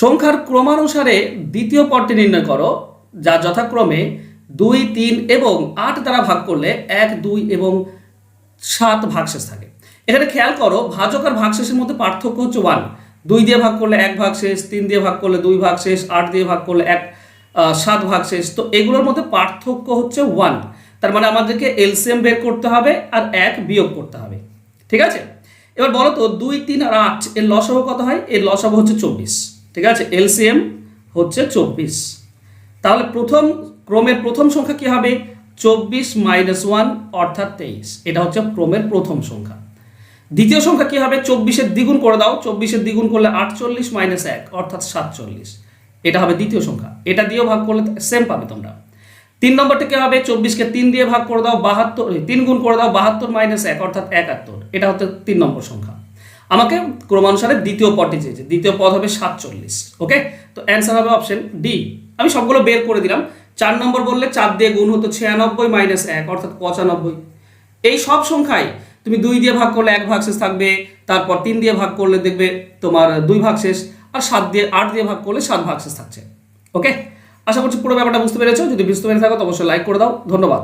সংখ্যার ক্রমানুসারে দ্বিতীয় পদটি নির্ণয় করো, যা যথাক্রমে দুই, তিন এবং আট দ্বারা ভাগ করলে এক, দুই এবং সাত ভাগশেষ থাকে। এখানে খেয়াল করো, ভাজক আর ভাগশেষের মধ্যে পার্থক্য হচ্ছে ওয়ান দুই দিয়ে ভাগ করলে এক ভাগ শেষ তিন দিয়ে ভাগ করলে দুই ভাগ শেষ আট দিয়ে ভাগ করলে এক সাত ভাগ শেষ তো এগুলোর মধ্যে পার্থক্য হচ্ছে ওয়ান তার মানে আমাদেরকে এলসিএম বের করতে হবে আর এক বিয়োগ করতে হবে। ঠিক আছে? এবার বলো তো, দুই, তিন আর আট, এর লসাহ কত হয়? এর লসাহ হচ্ছে চব্বিশ। ঠিক আছে? এলসিএম হচ্ছে চব্বিশ। তাহলে প্রথম ক্রমের প্রথম সংখ্যা কি হবে? চব্বিশ মাইনাস ওয়ান অর্থাৎ তেইশ। এটা হচ্ছে ক্রমের প্রথম সংখ্যা। দ্বিতীয় সংখ্যা কি হবে? চব্বিশের দ্বিগুণ করে দাও। চব্বিশের দ্বিগুণ করলে আটচল্লিশ মাইনাস এক অর্থাৎ সাতচল্লিশ। এটা হবে দ্বিতীয় সংখ্যা। এটা দিয়েও ভাগ করলে সেম পাবে তোমরা। তিন নম্বরটা কি হবে? চব্বিশকে তিন দিয়ে ভাগ করে দাও, বাহাত্তর, তিন গুণ করে দাও, বাহাত্তর মাইনাস এক অর্থাৎ একাত্তর। এটা হচ্ছে তিন নম্বর সংখ্যা। আমাকে ক্রমানুসারে দ্বিতীয় পদটি চেয়েছে। দ্বিতীয় পদ হবে সাতচল্লিশ, ওকে? তো অ্যান্সার হবে অপশন ডি। আমি সবগুলো বের করে দিলাম। চার নম্বর বললে চার দিয়ে গুণ হতো ছিয়ানব্বই মাইনাস এক, অর্থাৎ পঁচানব্বই। এই সব সংখ্যায় তুমি দুই দিয়ে ভাগ করলে এক ভাগ শেষ থাকবে, তারপর তিন দিয়ে ভাগ করলে দেখবে তোমার দুই ভাগ শেষ আর সাত দিয়ে আট দিয়ে ভাগ করলে সাত ভাগ শেষ থাকছে, ওকে? আশা করছি পুরো ব্যাপারটা বুঝতে পেরেছ। যদি বুঝতে পেরে থাকো, তো অবশ্যই লাইক করে দাও। ধন্যবাদ।